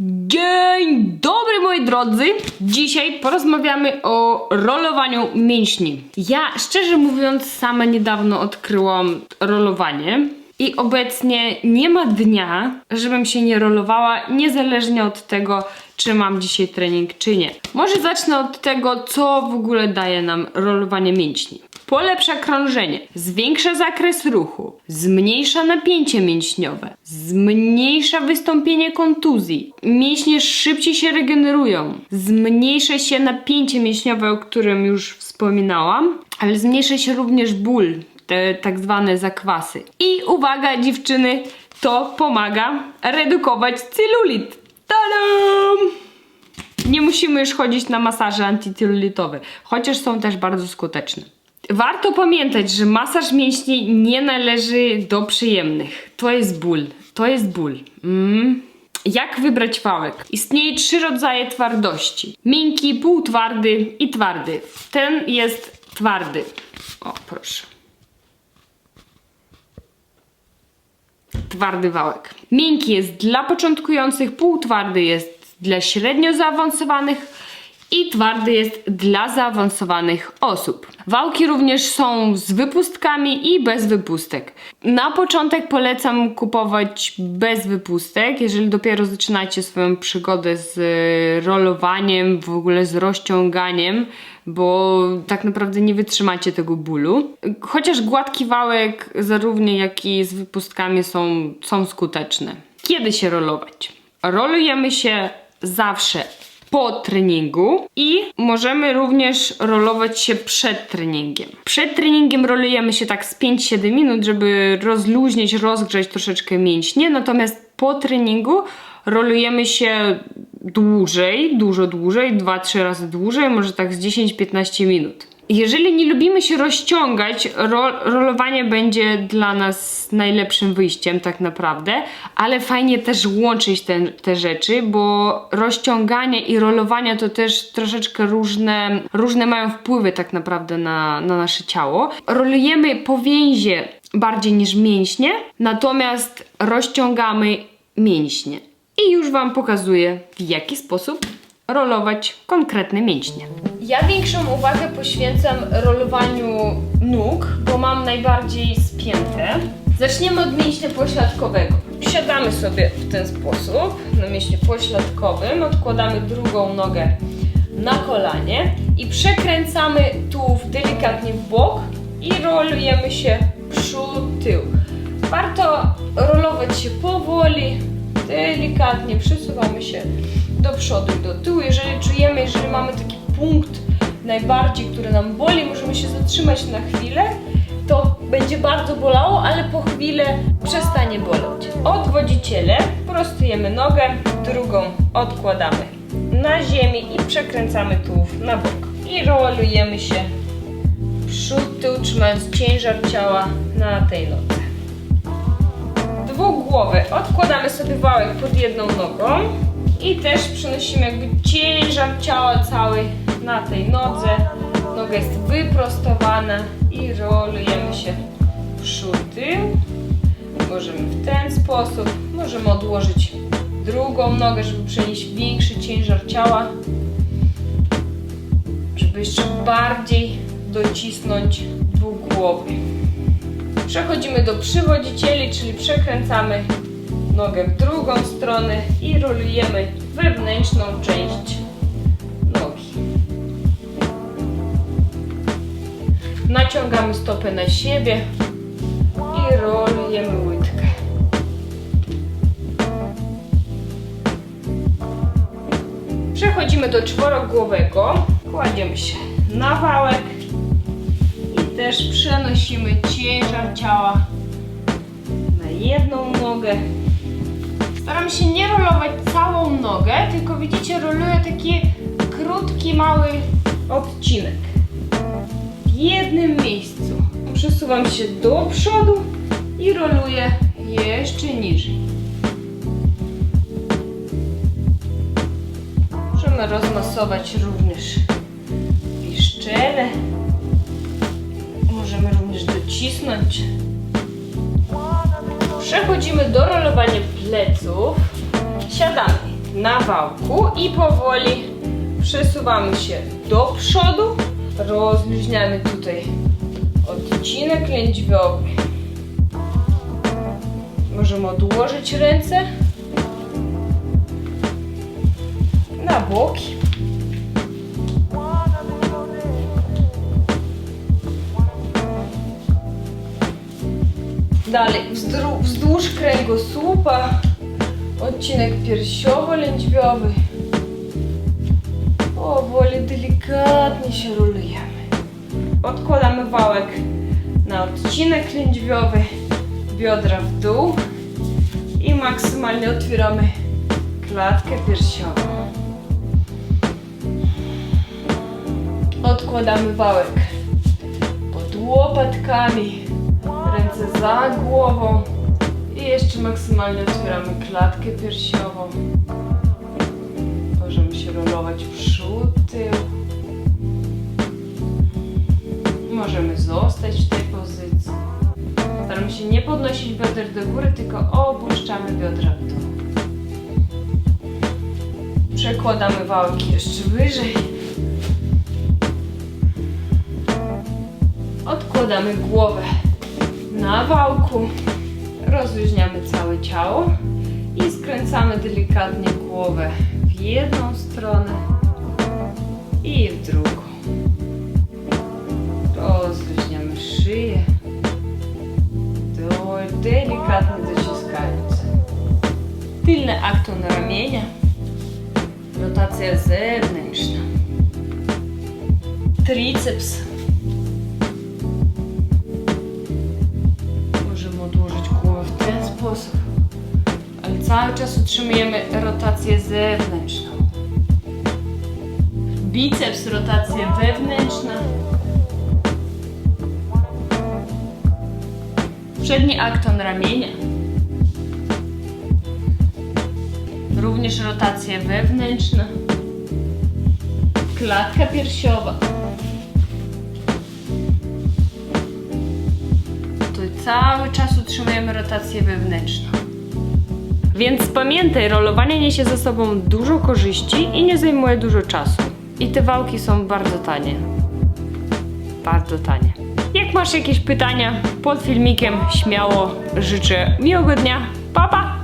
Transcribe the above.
Dzień dobry moi drodzy! Dzisiaj porozmawiamy o rolowaniu mięśni. Ja szczerze mówiąc sama niedawno odkryłam rolowanie i obecnie nie ma dnia, żebym się nie rolowała, niezależnie od tego, czy mam dzisiaj trening, czy nie. Może zacznę od tego, co w ogóle daje nam rolowanie mięśni. Polepsza krążenie, zwiększa zakres ruchu, zmniejsza napięcie mięśniowe, zmniejsza wystąpienie kontuzji, mięśnie szybciej się regenerują, zmniejsza się napięcie mięśniowe, o którym już wspominałam, ale zmniejsza się również ból, te tak zwane zakwasy. I uwaga dziewczyny, to pomaga redukować celulit. Tadam! Nie musimy już chodzić na masaże antycelulitowe, chociaż są też bardzo skuteczne. Warto pamiętać, że masaż mięśni nie należy do przyjemnych. To jest ból. To jest ból. Mm. Jak wybrać wałek? Istnieje trzy rodzaje twardości: miękki, półtwardy i twardy. Ten jest twardy. O, proszę. Twardy wałek. Miękki jest dla początkujących, półtwardy jest dla średnio zaawansowanych i twardy jest dla zaawansowanych osób. Wałki również są z wypustkami i bez wypustek. Na początek polecam kupować bez wypustek, jeżeli dopiero zaczynacie swoją przygodę z e, rolowaniem, w ogóle z rozciąganiem, bo tak naprawdę nie wytrzymacie tego bólu. Chociaż gładki wałek, zarówno jak i z wypustkami są, są skuteczne. Kiedy się rolować? Rolujemy się zawsze po treningu i możemy również rolować się przed treningiem. Przed treningiem rolujemy się tak z 5-7 minut, żeby rozluźnić, rozgrzać troszeczkę mięśnie, natomiast po treningu rolujemy się dłużej, dużo dłużej, 2-3 razy dłużej, może tak z 10-15 minut. Jeżeli nie lubimy się rozciągać, ro rolowanie będzie dla nas najlepszym wyjściem, tak naprawdę, ale fajnie też łączyć te, te rzeczy, bo rozciąganie i rolowanie to też troszeczkę różne, różne mają wpływy, tak naprawdę, na, na nasze ciało. Rolujemy powięzie bardziej niż mięśnie, natomiast rozciągamy mięśnie. I już Wam pokazuję, w jaki sposób rolować konkretne mięśnie. Ja większą uwagę poświęcam rolowaniu nóg, bo mam najbardziej spięte. Zaczniemy od mięśnia pośladkowego. Siadamy sobie w ten sposób na mięśnie pośladkowym, odkładamy drugą nogę na kolanie i przekręcamy tułów delikatnie w bok i rolujemy się przód, tył. Warto rolować się powoli, delikatnie przesuwamy się do przodu i do tyłu. Jeżeli czujemy, jeżeli mamy taki punkt najbardziej, który nam boli, możemy się zatrzymać na chwilę. To będzie bardzo bolało, ale po chwilę przestanie boleć. Odwodziciele, prostujemy nogę, drugą odkładamy na ziemię i przekręcamy tułów na bok. I rolujemy się przód, tył, trzymając ciężar ciała na tej nodze dwugłowy. Odkładamy sobie wałek pod jedną nogą i też przenosimy jakby ciężar ciała cały na tej nodze. Noga jest wyprostowana i rolujemy się przód, tył. Możemy w ten sposób, możemy odłożyć drugą nogę, żeby przenieść większy ciężar ciała, żeby jeszcze bardziej docisnąć dwugłowy. Przechodzimy do przywodzicieli, czyli przekręcamy nogę w drugą stronę i rolujemy wewnętrzną część Naciągamy stopę na siebie i rolujemy łydkę. Przechodzimy do czworogłowego. Kładziemy się na wałek i też przenosimy ciężar ciała na jedną nogę. Staram się nie rolować całą nogę, tylko widzicie, roluję taki krótki, mały odcinek. Jednym miejscu. Przesuwam się do przodu i roluję jeszcze niżej. Możemy rozmasować również i szczelę. Możemy również docisnąć. Przechodzimy do rolowania pleców. Siadamy. na wałku i powoli przesuwamy się do przodu. Rozluźniamy tutaj odcinek lędźwiowy. Możemy odłożyć ręce na boki. Dalej wzdłuż kręgosłupa odcinek piersiowo-lędźwiowy. Powoli, delikatnie się rolujemy. Odkładamy wałek na odcinek lędźwiowy, biodra w dół i maksymalnie otwieramy klatkę piersiową. Odkładamy wałek pod łopatkami, ręce za głową i jeszcze maksymalnie otwieramy klatkę piersiową. Możemy się rolować przód, tył. Możemy zostać w tej pozycji. Staramy się nie podnosić bioder do góry, tylko opuszczamy biodra w dół. Przekładamy wałki jeszcze wyżej. Odkładamy głowę na wałku. Rozluźniamy całe ciało i skręcamy delikatnie głowę w jedną stronę i w drugą. Rozluźniamy szyję, delikatnie dociskając. Tylne akton ramienia, rotacja zewnętrzna, triceps. Cały czas utrzymujemy rotację zewnętrzną. Biceps, rotacja wewnętrzna. Przedni akton ramienia. Również rotacja wewnętrzna. Klatka piersiowa. Cały czas utrzymujemy rotację wewnętrzną. Więc pamiętaj, rolowanie niesie ze sobą dużo korzyści i nie zajmuje dużo czasu. I te wałki są bardzo tanie. Bardzo tanie. Jak masz jakieś pytania pod filmikiem, śmiało życzę miłego dnia. Pa, pa!